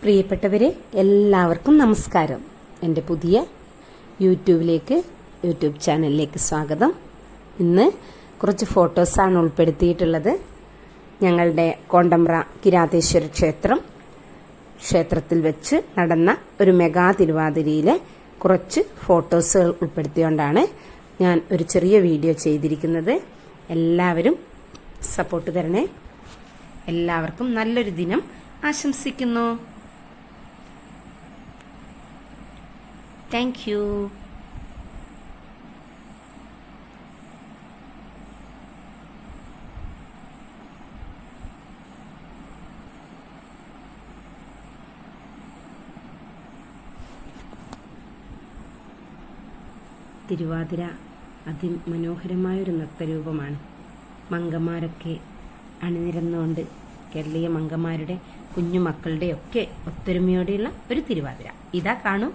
പ്രിയപ്പെട്ടവരെ എല്ലാവർക്കും നമസ്കാരം. എന്റെ പുതിയ യൂട്യൂബിലേക്ക് യൂട്യൂബ് ചാനലിലേക്ക് സ്വാഗതം. ഇന്ന് കുറച്ച് ഫോട്ടോസാണ് ഉൾപ്പെടുത്തിയിട്ടുള്ളത്. ഞങ്ങളുടെ കോണ്ടംറ കിരാതേശ്വര ക്ഷേത്രം ക്ഷേത്രത്തിൽ വെച്ച് നടന്ന ഒരു മെഗാ തിരുവാതിരയിലെ കുറച്ച് ഫോട്ടോസുകൾ ഉൾപ്പെടുത്തിയോണ്ടാണ് ഞാൻ ഒരു ചെറിയ വീഡിയോ ചെയ്തിരിക്കുന്നത്. എല്ലാവരും സപ്പോർട്ട് തരണേ. എല്ലാവർക്കും നല്ലൊരു ദിനം ആശംസിക്കുന്നു. താങ്ക് യു തിരുവാതിര അതിമനോഹരമായൊരു നൃത്തരൂപമാണ്. മങ്കമാരൊക്കെ അണിനിരന്നുകൊണ്ട് കേരളീയ മങ്കമാരുടെ കുഞ്ഞു മക്കളുടെയൊക്കെ ഒത്തൊരുമയോടെയുള്ള ഒരു തിരുവാതിര. ഇതാ കാണൂ.